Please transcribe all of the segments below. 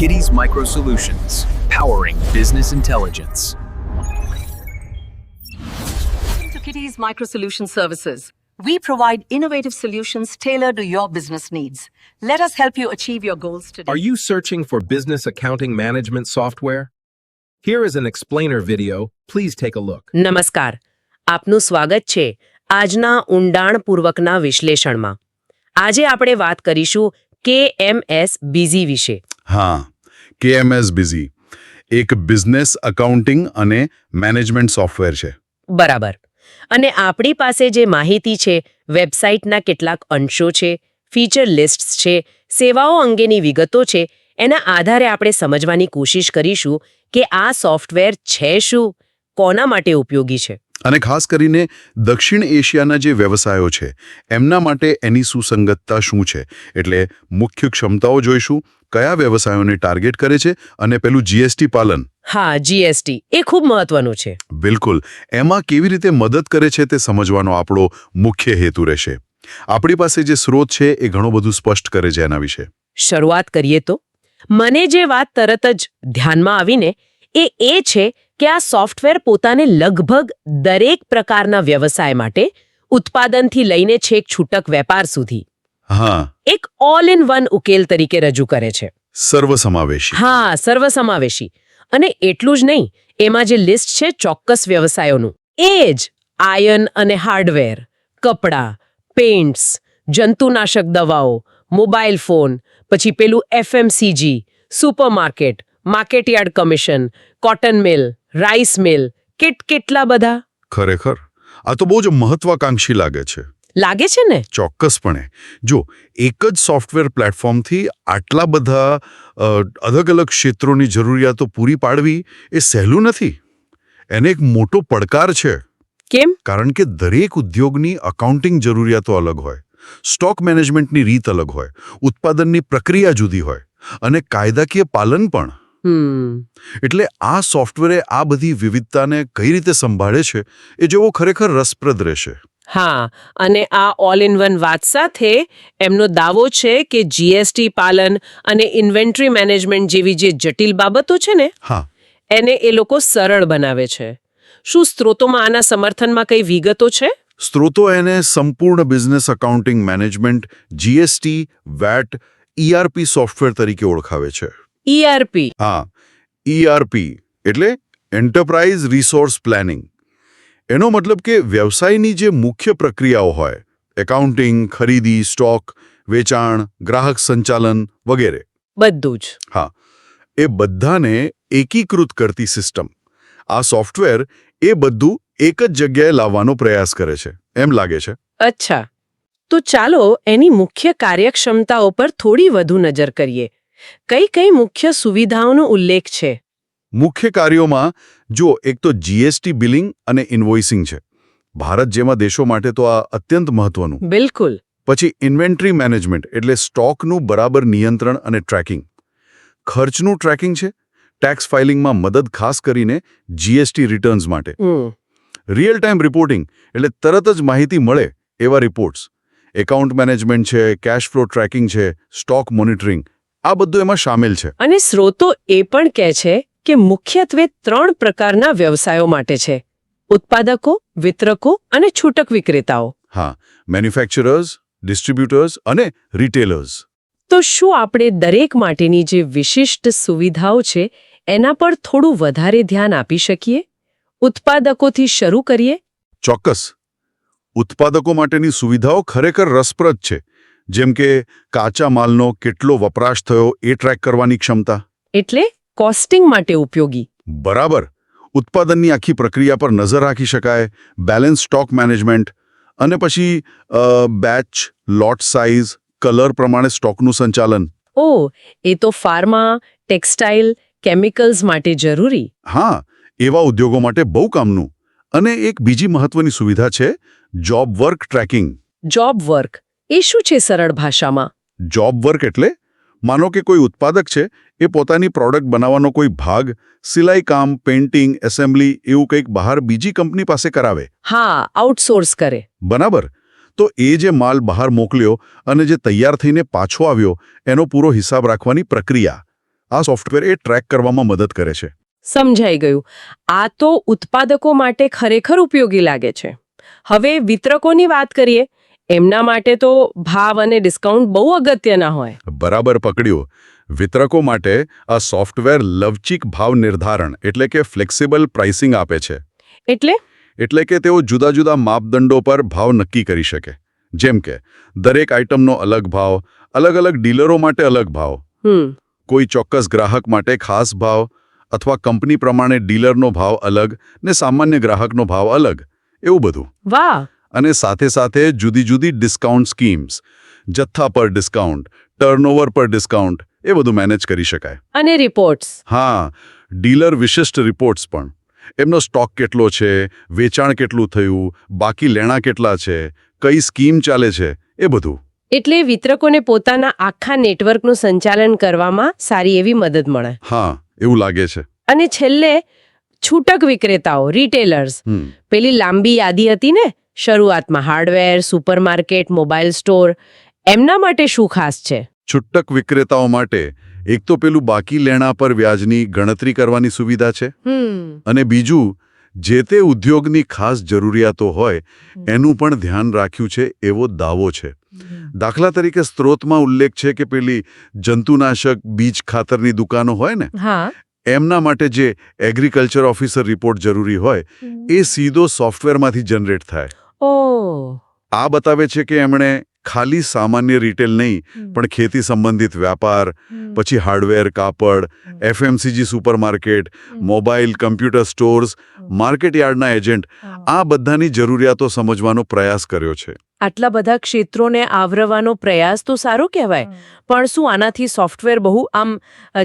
Kitty's Micro Solutions, powering business intelligence. to Kitty's Micro Solution Services. We provide innovative solutions tailored to your business needs. Let us help you achieve your goals today. Are you searching for business accounting management software? Here is an explainer video. Please take a look. નમસ્કાર આપનું સ્વાગત છે આજના ઊંડાણપૂર્વકના વિશ્લેષણમાં આજે આપણે વાત કરીશું કે એમ એસ બીઝી વિશે હા કેએમએસ બિઝી. એક બિઝનેસ અકાઉન્ટિંગ અને મેનેજમેન્ટ સોફ્ટવેર છે. બરાબર. અને આપણી પાસે જે માહિતી છે, વેબસાઇટના કેટલાક અંશો છે, ફીચર લિસ્ટ્સ છે, સેવાઓ અંગેની વિગતો છે, એના આધારે આપણે સમજવાની કોશિશ કરીશું કે આ સોફ્ટવેર છે શું, કોના માટે ઉપયોગી છે. અને ખાસ કરીને દક્ષિણ એશિયાના જે વ્યવસાયો છે એમના માટે એની સુસંગતતા શું છે? એટલે મુખ્ય ક્ષમતાઓ જોઈશું કયા વ્યવસાયોને ટાર્ગેટ કરે છે અને પેલું જીએસટી પાલન? હા જીએસટી એ ખૂબ મહત્વનું છે. બિલકુલ. એમાં કેવી રીતે મદદ કરે છે તે સમજવાનો આપણો મુખ્ય હેતુ રહેશે. આપણી પાસે જે સ્રોત છે એ ઘણું બધું સ્પષ્ટ કરે છે એના વિશે. શરૂઆત કરીએ તો મને જે વાત તરત જ ધ્યાનમાં આવીને એ એ છે કે આ સોફ્ટવેર પોતાને લગભગ દરેક પ્રકારના વ્યવસાય માટે ઉત્પાદનથી લઈને છેક છૂટક વેપાર સુધી હા. એક ઓલ ઇન વન ઉકેલ તરીકે રજૂ કરે છે. સર્વસમાવેશી. હા સર્વસમાવેશી. અને એટલું જ નહીં એમાં જે લિસ્ટ છે ચોક્કસ વ્યવસાયોનું એ જ આયન અને હાર્ડવેર કપડાં પેઇન્ટ્સ જંતુનાશક દવાઓ મોબાઈલ ફોન પછી પેલું FMCG supermarket market yard commission cotton mill rice mill. Cat કેટલા બધા? ખરેખર? આ તો બહુ જ મહત્વાકાંક્ષી લાગે છે. લાગે છે ને? ચોક્કસપણે. જો એક જ સોફ્ટવેર પ્લેટફોર્મથી આટલા બધા અલગ અલગ ક્ષેત્રોની જરૂરિયાતો પૂરી પાડવી એ સહેલું નથી? એને એક મોટો પડકાર છે. કેમ? કારણ કે દરેક ઉદ્યોગની અકાઉન્ટિંગ જરૂરિયાતો અલગ હોય. સ્ટોક મેનેજમેન્ટની રીત અલગ હોય. ઉત્પાદનની પ્રક્રિયા જુદી હોય. અને કાયદાકીય પાલન પણ. એટલે આ સોફ્ટવેરે આ બધી વિવિધતાને કઈ રીતે સંભાળે છે એ જોવો ખરેખર રસપ્રદ રહેશે. હા અને આ ઓલ ઇન વન વાત સાથે એમનો દાવો છે કે જીએસટી પાલન અને ઇન્વેન્ટરી મેનેજમેન્ટ જેવી જે જટિલ બાબતો છે ને હા. એને એ લોકો સરળ બનાવે છે. શું સ્ત્રોતોમાં આના સમર્થનમાં કઈ વિગતો છે? સ્ત્રોતો એને સંપૂર્ણ business accounting management GST VAT ERP software તરીકે ઓળખાવે છે. ઈઆરપી હા ઈઆરપી એટલે એન્ટરપ્રાઇઝ રિસોર્સ પ્લાનિંગ એનો મતલબ કે વ્યવસાયની જે મુખ્ય પ્રક્રિયાઓ હોય એકાઉન્ટિંગ ખરીદી સ્ટોક વેચાણ ગ્રાહક સંચાલન વગેરે. બધું જ. હા એ બધાને એકીકૃત કરતી સિસ્ટમ. આ સોફ્ટવેર એ બધું એક જ જગ્યાએ લાવવાનો પ્રયાસ કરે છે. એમ લાગે છે. અચ્છા. તો ચાલો એની મુખ્ય કાર્યક્ષમતાઓ પર થોડી વધુ નજર કરીએ. કઈ કઈ મુખ્ય સુવિધાઓનો ઉલ્લેખ છે? મુખ્ય કાર્યોમાં જો એક તો જીએસટી બિલિંગ અને ઇન્વોઇસિંગ છે. ભારત જેવા દેશો માટે તો આ અત્યંત મહત્વનું. બિલકુલ. પછી ઇન્વેન્ટરી મેનેજમેન્ટ એટલે સ્ટોકનું બરાબર નિયંત્રણ અને ટ્રેકિંગ. ખર્ચનું ટ્રેકિંગ છે. ટેક્સ ફાઇલિંગમાં મદદ ખાસ કરીને જીએસટી રિટર્ન્સ માટે. રિયલ ટાઈમ રિપોર્ટિંગ એટલે તરત જ માહિતી મળે એવા રિપોર્ટ્સ. એકાઉન્ટ મેનેજમેન્ટ છે કેશ ફ્લો ટ્રેકિંગ છે સ્ટોક મોનિટરિંગ આ બધું એમાં સામેલ છે. અને સ્રોતો એ પણ કહે છે કે મુખ્યત્વે ત્રણ પ્રકારના વ્યવસાયો માટે છે. ઉત્પાદકો વિતરકો અને છૂટક વિક્રેતાઓ. હા મેન્યુફેક્ચરર્સ ડિસ્ટ્રીબ્યુટર્સ અને રિટેલર્સ તો શું આપણે દરેક માટેની જે વિશિષ્ટ સુવિધાઓ છે એના પર થોડું વધારે ધ્યાન આપી શકીએ? ઉત્પાદકોથી શરૂ કરીએ. ચોક્કસ. ઉત્પાદકો માટેની સુવિધાઓ ખરેખર રસપ્રદ છે. જેમ કે કાચા માલનો કેટલો વપરાશ થયો એ ટ્રેક કરવાની ક્ષમતા. એટલે કોસ્ટિંગ માટે ઉપયોગી. બરાબર. ઉત્પાદનની આખી પ્રક્રિયા પર નજર રાખી શકાય બેલેન્સ સ્ટોક મેનેજમેન્ટ અને પછી બેચ લોટ સાઇઝ કલર પ્રમાણે સ્ટોકનું સંચાલન. ઓ એ તો ફાર્મા ટેક્સટાઇલ કેમિકલ્સ માટે જરૂરી. હા એવા ઉદ્યોગો માટે બહુ કામનું. અને એક બીજી મહત્વની સુવિધા છે job work tracking job work એ શું છે સરળ ભાષામાં? જોબ વર્ક એટલે માનો કે કોઈ ઉત્પાદક છે એ પોતાની પ્રોડક્ટ બનાવવાનો કોઈ ભાગ સિલાઈ કામ પેઇન્ટિંગ એસેમ્બલી એવું કંઈક બહાર બીજી કંપની પાસે કરાવે. હા આઉટસોર્સ કરે. બરાબર? તો એ જે માલ બહાર મોકલ્યો અને જે તૈયાર થઈને પાછો આવ્યો એનો પૂરો હિસાબ રાખવાની પ્રક્રિયા. આ સોફ્ટવેર એ ટ્રેક કરવામાં મદદ કરે છે. સમજાઈ ગયું. આ તો ઉત્પાદકો માટે ખરેખર ઉપયોગી લાગે છે. હવે વિતરકોની વાત કરીએ. એમના માટે તો ભાવ અને ડિસ્કાઉન્ટ બહુ અગત્યના હોય. બરાબર પકડ્યું. વિતરકો માટે આ સોફ્ટવેર લવચીક ભાવ નિર્ધારણ એટલે કે ફ્લેક્સિબલ પ્રાઇસિંગ આપે છે. એટલે? એટલે કે તેઓ જુદા જુદા માપદંડો પર ભાવ નક્કી કરી શકે. જેમ કે દરેક આઇટમનો અલગ ભાવ અલગ અલગ ડીલરો માટે અલગ ભાવ. હમ. કોઈ ચોક્કસ ગ્રાહક માટે ખાસ ભાવ અથવા કંપની પ્રમાણે ડીલરનો ભાવ અલગ ને સામાન્ય ગ્રાહકનો ભાવ અલગ. એવું બધું. વાહ. અને સાથે સાથે જુદી જુદી ડિસ્કાઉન્ટ સ્કીમ્સ જથ્થા પર ડિસ્કાઉન્ટ ટર્નઓવર પર ડિસ્કાઉન્ટ એ બધું મેનેજ કરી શકાય. અને રિપોર્ટ્સ હા ડીલર વિશિષ્ટ રિપોર્ટ્સ પણ. એમનો સ્ટોક કેટલો છે વેચાણ કેટલું થયું બાકી લેણા કેટલા છે કઈ સ્કીમ ચાલે છે એ બધું. એટલે વિતરકોને પોતાના આખા નેટવર્કનું સંચાલન કરવામાં સારી એવી મદદ મળે. હા એવું લાગે છે. અને છેલ્લે છૂટક વિક્રેતાઓ રિટેલર્સ પેલી લાંબી યાદી હતી ને? શરૂઆતમાં હાર્ડવેર સુપરમાર્કેટ મોબાઈલ સ્ટોર એમના માટે શું ખાસ છે? છૂટક વિક્રેતાઓ માટે એક તો પેલું બાકી લેણા પર વ્યાજની ગણતરી કરવાની સુવિધા છે. અને બીજું જે તે ઉદ્યોગની ખાસ જરૂરિયાતો હોય એનું પણ ધ્યાન રાખ્યું છે એવો દાવો છે. દાખલા તરીકે સ્ત્રોતમાં ઉલ્લેખ છે કે પેલી જંતુનાશક બીજ ખાતરની દુકાનો હોય ને એમના માટે જે એગ્રીકલ્ચર ઓફિસર રિપોર્ટ જરૂરી હોય એ સીધો સોફ્ટવેરમાંથી જનરેટ થાય. ઓ. આ બતાવે છે કે એમણે ખાલી સામાન્ય રિટેલ નહીં પણ ખેતી સંબંધિત વ્યાપાર પછી હાર્ડવેર કાપડ FMCG supermarket mobile computer stores market યાર્ડના એજન્ટ આ બધાની જરૂરિયાતો સમજવાનો પ્રયાસ કર્યો છે. આટલા બધા ક્ષેત્રોને આવરવાનો પ્રયાસ તો સારો કહેવાય. પણ શું આનાથી સોફ્ટવેર બહુ આમ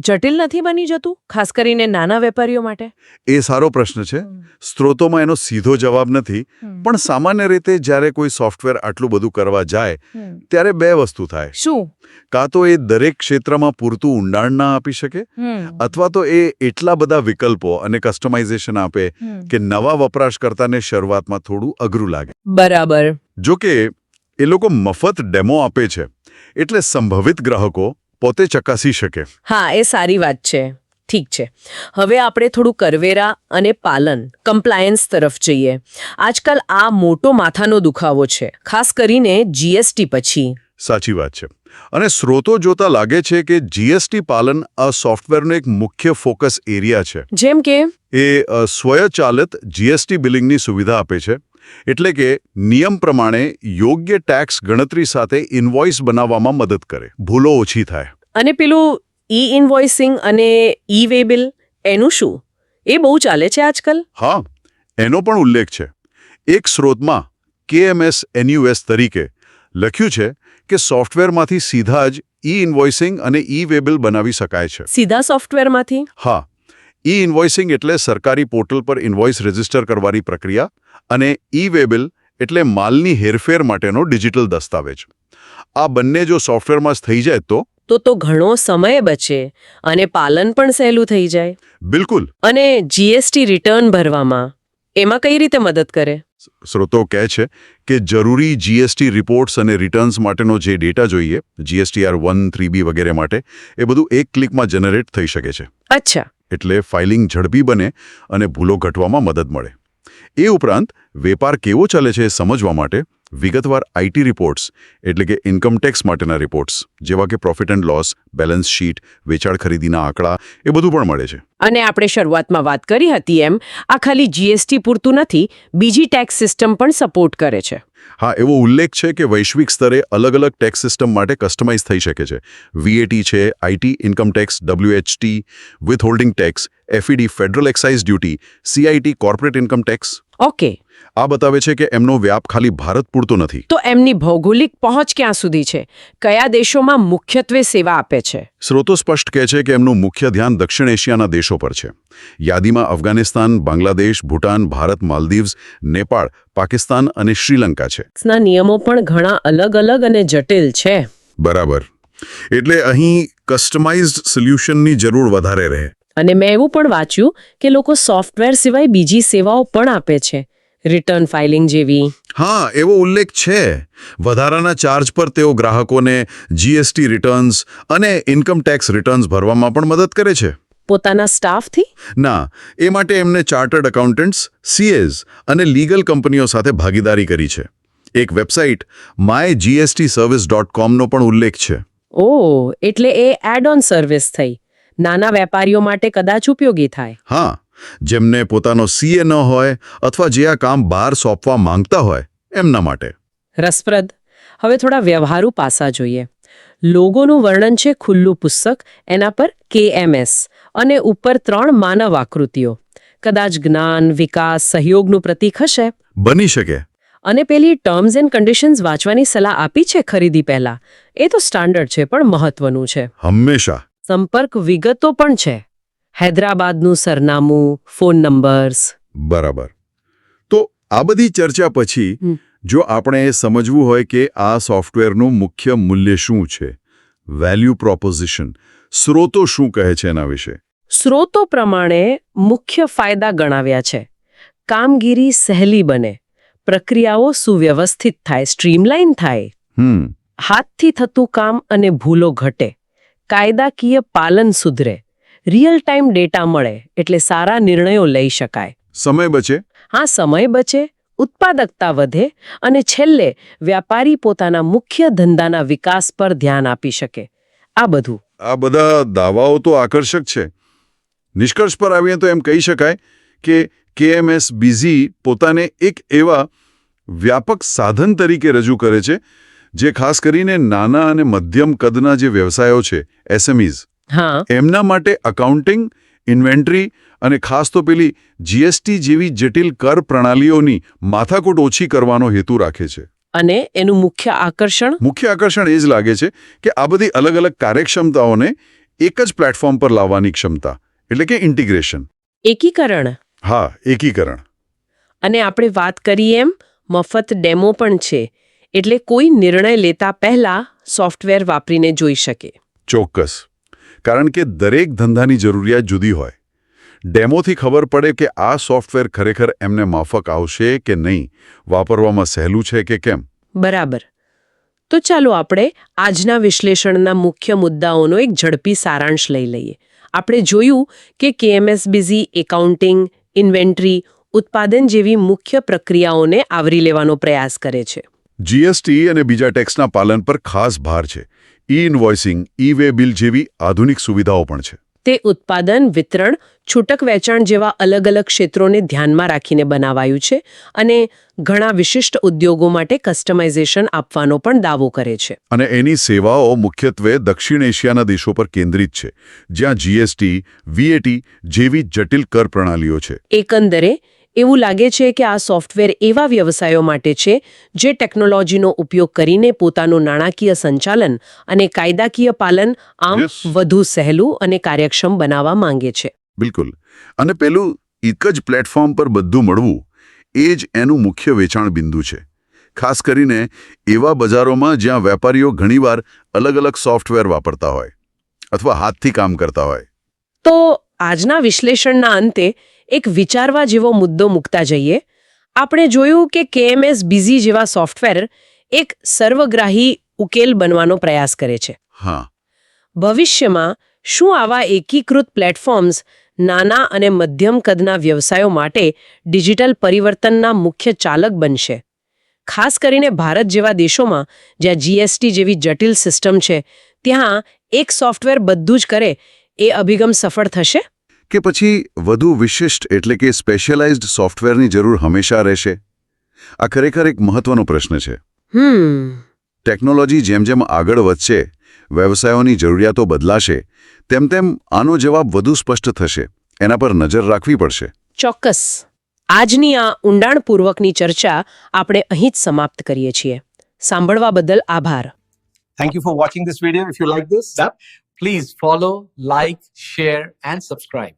જટિલ નથી બની જતું? ખાસ કરીને નાના વેપારીઓ માટે? એ સારો પ્રશ્ન છે. સ્ત્રોતોમાં એનો સીધો જવાબ નથી. પણ સામાન્ય રીતે જ્યારે કોઈ સોફ્ટવેર આટલું બધું કરવા જાય ત્યારે બે વસ્તુ થાય. શું? કાં તો એ દરેક ક્ષેત્રમાં પૂરતું ઊંડાણ ના આપી શકે અથવા તો એ એટલા બધા વિકલ્પો અને કસ્ટમાઇઝેશન આપે કે નવા વપરાશકર્તાને શરૂઆતમાં થોડું અઘરું લાગે. બરાબર. જો કે એ લોકો મફત ડેમો આપે છે એટલે સંભવિત ગ્રાહકો પોતે ચકાસી શકે. હા એ સારી વાત છે. ઠીક છે. હવે આપણે થોડું કરવેરા અને પાલન કમ્પ્લાયન્સ તરફ જઈએ. આજકાલ આ મોટો માથાનો દુખાવો છે ખાસ કરીને જીએસટી પછી. સાચી વાત છે. અને સ્રોતો જોતા લાગે છે કે જીએસટી પાલન આ સોફ્ટવેરનો એક મુખ્ય ફોકસ એરિયા છે. જેમ કે? એ સ્વયંચાલિત જીએસટી બિલિંગની સુવિધા આપે છે. એટલે કે નિયમ પ્રમાણે યોગ્ય ટેક્સ ગણતરી સાથે ઇન્વોઇસ બનાવવામાં મદદ કરે. ભૂલો ઓછી થાય. અને પેલું ઈ ઇન્વોઇસિંગ અને ઈ વે બિલ એનું શું? એ બહુ ચાલે છે આજકાલ? હા એનો પણ ઉલ્લેખ છે. એક સ્રોતમાં કેએમએસ એનયુએસ તરીકે લખ્યું છે કે સોફ્ટવેરમાંથી સીધા જ ઈ ઇન્વોઇસિંગ અને ઈ વેબિલ બનાવી શકાય છે. સીધા સોફ્ટવેરમાંથી હા ઈ ઇન્વોઇસિંગ એટલે સરકારી પોર્ટલ પર ઇન્વોઇસ રજિસ્ટર કરવાની પ્રક્રિયા અને ઈ વેબિલ એટલે માલની હેરફેર માટેનો ડિજિટલ દસ્તાવેજ. આ બંને જો સોફ્ટવેરમાં થઈ જાય તો? તો તો ઘણો સમય બચે અને પાલન પણ સહેલું થઈ જાય. બિલકુલ. અને જીએસટી રિટર્ન ભરવામાં એમાં કઈ રીતે મદદ કરે? સ્રોતો કહે છે કે જરૂરી જીએસટી રિપોર્ટ્સ અને રિટર્ન્સ માટેનો જે ડેટા જોઈએ જીએસટીઆર વન થ્રી બી વગેરે માટે એ બધું એક ક્લિકમાં જનરેટ થઈ શકે છે. અચ્છા. એટલે ફાઇલિંગ ઝડપી બને અને ભૂલો ઘટવામાં મદદ મળે. એ ઉપરાંત વેપાર કેવો ચાલે છે સમજવા માટે વિગતવાર આઈટી રિપોર્ટ્સ એટલે કે ઇન્કમ ટેક્સ માટેના રિપોર્ટ્સ જેવા કે profit and loss balance sheet વેચાણ ખરીદીના આંકડા એ બધું પણ મળે છે. અને આપણે શરૂઆતમાં વાત કરી હતી એમ આ ખાલી જીએસટી પૂરતું નથી બીજી ટેક્સ સિસ્ટમ પણ સપોર્ટ કરે છે. હા એવો ઉલ્લેખ છે કે વૈશ્વિક સ્તરે અલગ અલગ ટેક્સ સિસ્ટમ માટે કસ્ટમાઇઝ થઈ શકે છે. વીએટી છે IT income tax WHT withholding tax FED federal excise duty CIT corporate income tax okay આ બતાવે છે કે એમનો વ્યાપ ખાલી ભારત પૂરતો નથી. તો એમની ભૌગોલિક પહોંચ ક્યાં સુધી છે? કયા દેશોમાં મુખ્યત્વે સેવા આપે છે? સ્રોતો સ્પષ્ટ કહે છે કે એમનું મુખ્ય ધ્યાન દક્ષિણ એશિયાના દેશો પર છે. યાદીમાં અફઘાનિસ્તાન બાંગ્લાદેશ ભૂટાન ભારત માલદીવ્સ નેપાળ પાકિસ્તાન અને શ્રીલંકા છે. નિયમો પણ ઘણા અલગ અલગ અને જટિલ છે. બરાબર. એટલે અહીં કસ્ટમાઇઝ્ડ સોલ્યુશનની જરૂર વધારે રહે. અને મેં એવું પણ વાંચ્યું કે લોકો સોફ્ટવેર સિવાય બીજી સેવાઓ પણ આપે છે. રિટર્ન ફાઇલિંગ જેવી. હા એવો ઉલ્લેખ છે. વધારાના ચાર્જ પર તેઓ ગ્રાહકોને જીએસટી રિટર્ન્સ અને ઇન્કમ ટેક્સ રિટર્ન્સ ભરવામાં પણ મદદ કરે છે. પોતાના સ્ટાફથી? ના એ માટે એમને ચાર્ટર્ડ એકાઉન્ટન્ટ્સ સીએઝ અને લીગલ કંપનીઓ સાથે ભાગીદારી કરી છે. એક website my GST service dot કોમનો પણ ઉલ્લેખ છે. ઓ એટલે એ એડ ઓન સર્વિસ થઈ. નાના વેપારીઓ માટે કદાચ ઉપયોગી થાય. હા જેમને પોતાનો સીએ ન હોય અથવા જે આ કામ બહાર સોંપવા માંગતા હોય એમના માટે. રસપ્રદ. હવે થોડા વ્યવહારુ પાસા જોઈએ. લોગોનું વર્ણન છે ખુલ્લું પુસ્તક એના પર કેએમએસ અને ઉપર ત્રણ માનવ આકૃતિઓ. કદાચ જ્ઞાન વિકાસ સહયોગનું પ્રતીક હશે. બની શકે. અને પેલી ટર્મ્સ એન્ડ કન્ડિશન્સ વાંચવાની સલાહ આપી છે ખરીદી પહેલા. એ તો સ્ટાન્ડર્ડ છે પણ મહત્વનું છે. હંમેશા. સંપર્ક વિગતો પણ છે. હૈદરાબાદનું સરનામું ફોન નંબર્સ. બરાબર. તો આ બધી ચર્ચા પછી જો આપણે એ સમજવું હોય કે આ સોફ્ટવેરનું મુખ્ય મૂલ્ય શું છે વેલ્યુ પ્રોપોઝિશન સ્રોતો શું કહે છે એના વિશે? સ્રોતો પ્રમાણે મુખ્ય ફાયદા ગણાવ્યા છે. કામગીરી સહેલી બને. પ્રક્રિયાઓ સુવ્યવસ્થિત થાય સ્ટ્રીમલાઇન થાય. હાથથી થતું કામ અને ભૂલો ઘટે. કાયદાકીય પાલન સુધરે. રિયલ ટાઈમ ડેટા મળે એટલે સારા નિર્ણયો લઈ શકાય. સમય બચે? હા સમય બચે ઉત્પાદકતા વધે અને છેલ્લે વ્યાપારી પોતાના મુખ્ય ધંધાના વિકાસ પર ધ્યાન આપી શકે. આ બધું. આ બધા દાવાઓ તો આકર્ષક છે. નિષ્કર્ષ પર આવીએ તો એમ કહી શકાય કે કેએમએસ બીઝી પોતાને એક એવા વ્યાપક સાધન તરીકે રજૂ કરે છે જે ખાસ કરીને નાના અને મધ્યમ કદના જે વ્યવસાયો છે એસએમઈઝ. હા. એમના માટે અકાઉન્ટિંગ ઇન્વેન્ટરી અને ખાસ તો પેલી જીએસટી જેવી જટિલ કર પ્રણાલીઓની માથાકૂટ ઓછી કરવાનો હેતુ રાખે છે. અને એનું મુખ્ય આકર્ષણ? મુખ્ય આકર્ષણ એ જ લાગે છે કે આ બધી અલગ અલગ કાર્યક્ષમતાઓને એક જ પ્લેટફોર્મ પર લાવવાની ક્ષમતા એટલે કે ઇન્ટિગ્રેશન એકીકરણ? હા એકીકરણ. અને આપણે વાત કરીએ એમ મફત ડેમો પણ છે. એટલે કોઈ નિર્ણય લેતા પહેલા સોફ્ટવેર વાપરીને જોઈ શકે. ચોક્કસ. કારણ કે દરેક ધંધાની જરૂરિયાત જુદી હોય. ડેમોથી ખબર પડે કે આ સોફ્ટવેર ખરેખર એમને માફક આવશે કે નહીં વાપરવામાં સહેલું છે કે કેમ. બરાબર. તો ચાલો આપણે આજના વિશ્લેષણના મુખ્ય મુદ્દાઓનો એક ઝડપી સારાંશ લઈ લઈએ. આપણે જોયું કે કેએમએસ બીઝી એકાઉન્ટિંગ ઇન્વેન્ટરી ઉત્પાદન જેવી મુખ્ય પ્રક્રિયાઓને આવરી લેવાનો પ્રયાસ કરે છે. જીએસટી અને બીજા ટેક્સના પાલન પર ખાસ ભાર છે. E invoicing E way bill જેવી આધુનિક સુવિધાઓ પણ છે. તે ઉત્પાદન વિતરણ છૂટક વેચાણ જેવા અલગ અલગ ક્ષેત્રોને ધ્યાનમાં રાખીને બનાવાયું છે અને ઘણા વિશિષ્ટ ઉદ્યોગો માટે કસ્ટમાઇઝેશન આપવાનો પણ દાવો કરે છે. અને એની સેવાઓ મુખ્યત્વે દક્ષિણ એશિયાના દેશો પર કેન્દ્રિત છે જ્યાં જીએસટી વીએટી જેવી જટિલ કર પ્રણાલીઓ છે. એકંદરે એવું લાગે છે કે આ સોફ્ટવેર એવા વ્યવસાયો માટે છે જે ટેકનોલોજીનો ઉપયોગ કરીને પોતાનું નાણાકીય સંચાલન અને કાયદાકીય પાલન આમ વધુ સહેલું અને કાર્યક્ષમ બનાવવા માંગે છે. બિલકુલ. અને પેલું એક જ પ્લેટફોર્મ પર બધું મળવું એ જ એનું મુખ્ય વેચાણ બિંદુ છે. ખાસ કરીને એવા બજારોમાં જ્યાં વેપારીઓ ઘણીવાર અલગ અલગ સોફ્ટવેર વાપરતા હોય અથવા હાથથી કામ કરતા હોય. તો આજના વિશ્લેષણના અંતે એક વિચારવા જેવો મુદ્દો મૂકતા જઈએ. આપણે જોયું કે કેએમએસ બીઝી જેવા સોફ્ટવેર એક સર્વગ્રાહી ઉકેલ બનવાનો પ્રયાસ કરે છે. હા. ભવિષ્યમાં શું આવા એકીકૃત પ્લેટફોર્મ્સ નાના અને મધ્યમ કદના વ્યવસાયો માટે ડિજિટલ પરિવર્તનના મુખ્ય ચાલક બનશે? ખાસ કરીને ભારત જેવા દેશોમાં જ્યાં જીએસટી જેવી જટિલ સિસ્ટમ છે ત્યાં એક સોફ્ટવેર બધું જ કરે એ અભિગમ સફળ થશે? કે પછી વધુ વિશિષ્ટ એટલે કે સ્પેશિયલાઇઝ્ડ સોફ્ટવેરની જરૂર હંમેશા રહેશે? આ ખરેખર એક મહત્વનો પ્રશ્ન છે. હમ. ટેકનોલોજી જેમ જેમ આગળ વધશે વ્યવસાયોની જરૂરિયાતો બદલાશે તેમ તેમ આનો જવાબ વધુ સ્પષ્ટ થશે. એના પર નજર રાખવી પડશે. ચોક્કસ. આજની આ ઊંડાણપૂર્વકની ચર્ચા આપણે અહીં જ સમાપ્ત કરીએ છીએ. સાંભળવા બદલ આભાર. Thank you for watching this video. If you like this, Please follow, like, share, and subscribe.